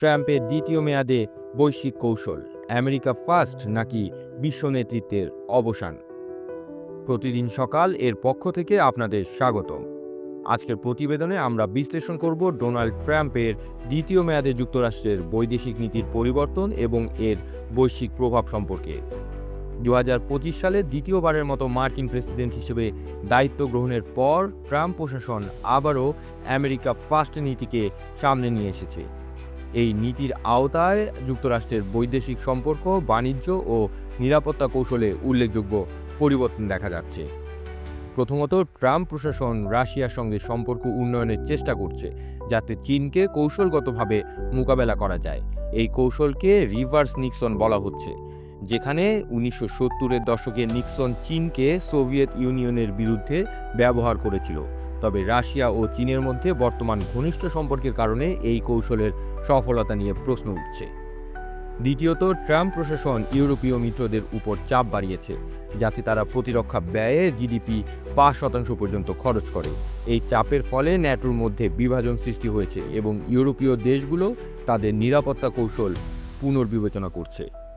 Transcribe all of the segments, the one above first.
ট্রাম্পের দ্বিতীয় মেয়াদে বৈশ্বিক কৌশল, আমেরিকা ফার্স্ট নাকি বিশ্ব নেতৃত্বের অবসান? প্রতিদিন সকাল এর পক্ষ থেকে আপনাদের স্বাগত আজকের প্রতিবেদনে আমরা বিশ্লেষণ করব ডোনাল্ড ট্রাম্পের দ্বিতীয় মেয়াদে যুক্তরাষ্ট্রের বৈদেশিক নীতির পরিবর্তন এবং এর বৈশ্বিক প্রভাব সম্পর্কে। দু হাজার পঁচিশ সালে দ্বিতীয়বারের মতো মার্কিন প্রেসিডেন্ট হিসেবে দায়িত্ব গ্রহণের পর ট্রাম্প প্রশাসন আবারও আমেরিকা ফার্স্ট নীতিকে সামনে নিয়ে এসেছে। এই নীতির আওতায় যুক্তরাষ্ট্রের বৈদেশিক সম্পর্ক, বাণিজ্য ও নিরাপত্তা কৌশলে উল্লেখযোগ্য পরিবর্তন দেখা যাচ্ছে। প্রথমত, ট্রাম্প প্রশাসন রাশিয়ার সঙ্গে সম্পর্ক উন্নয়নের চেষ্টা করছে, যাতে চীনকে কৌশলগতভাবে মোকাবেলা করা যায়। এই কৌশলকে রিভার্স নিক্সন বলা হচ্ছে। যেখানে উনিশশো সত্তরের দশকে নিক্সন চীনকে সোভিয়েত ইউনিয়নের বিরুদ্ধে ব্যবহার করেছিল। তবে রাশিয়া ও চীনের মধ্যে বর্তমান ঘনিষ্ঠ সম্পর্কের কারণে এই কৌশলের সফলতা নিয়ে প্রশ্ন উঠছে। দ্বিতীয়ত, ট্রাম্প প্রশাসন ইউরোপীয় মিত্রদের উপর চাপ বাড়িয়েছে, যাতে তারা প্রতিরক্ষা ব্যয়ে জিডিপি পাঁচ শতাংশ পর্যন্ত খরচ করে। এই চাপের ফলে ন্যাটোর মধ্যে বিভাজন সৃষ্টি হয়েছে এবং ইউরোপীয় দেশগুলো তাদের নিরাপত্তা কৌশল পুনর্বিবেচনা করছে।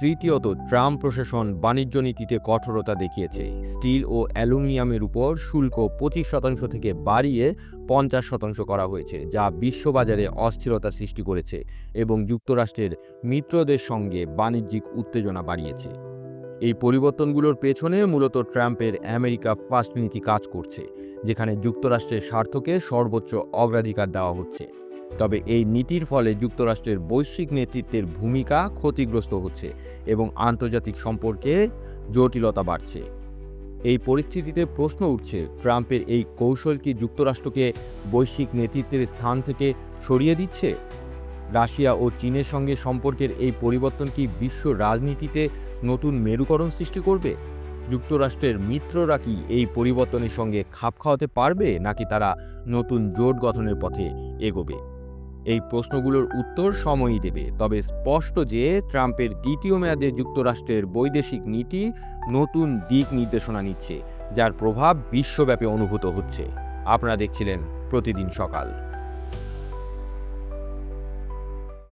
তৃতীয়ত, ট্রাম্প প্রশাসন বাণিজ্য নীতিতে কঠোরতা দেখিয়েছে। স্টিল ও অ্যালুমিনিয়ামের উপর শুল্ক পঁচিশ শতাংশ থেকে বাড়িয়ে পঞ্চাশ শতাংশ করা হয়েছে, যা বিশ্ববাজারে অস্থিরতা সৃষ্টি করেছে এবং যুক্তরাষ্ট্রের মিত্রদের সঙ্গে বাণিজ্যিক উত্তেজনা বাড়িয়েছে। এই পরিবর্তনগুলোর পেছনে মূলত ট্রাম্পের আমেরিকা ফার্স্ট নীতি কাজ করছে, যেখানে যুক্তরাষ্ট্রের স্বার্থকে সর্বোচ্চ অগ্রাধিকার দেওয়া হচ্ছে। তবে এই নীতির ফলে যুক্তরাষ্ট্রের বৈশ্বিক নেতৃত্বের ভূমিকা ক্ষতিগ্রস্ত হচ্ছে এবং আন্তর্জাতিক সম্পর্কে জটিলতা বাড়ছে। এই পরিস্থিতিতে প্রশ্ন উঠছে, ট্রাম্পের এই কৌশল কি যুক্তরাষ্ট্রকে বৈশ্বিক নেতৃত্বের স্থান থেকে সরিয়ে দিচ্ছে? রাশিয়া ও চীনের সঙ্গে সম্পর্কের এই পরিবর্তন কি বিশ্ব রাজনীতিতে নতুন মেরুকরণ সৃষ্টি করবে? যুক্তরাষ্ট্রের মিত্ররা কি এই পরিবর্তনের সঙ্গে খাপ খাওয়াতে পারবে, নাকি তারা নতুন জোট গঠনের পথে এগোবে? এই প্রশ্নগুলোর উত্তর সময়ই দেবে। তবে স্পষ্ট যে ট্রাম্পের দ্বিতীয় মেয়াদে যুক্তরাষ্ট্রের বৈদেশিক নীতি নতুন দিক নির্দেশনা নিচ্ছে, যার প্রভাব বিশ্বব্যাপী অনুভূত হচ্ছে। আপনারা দেখছিলেন প্রতিদিন সকাল।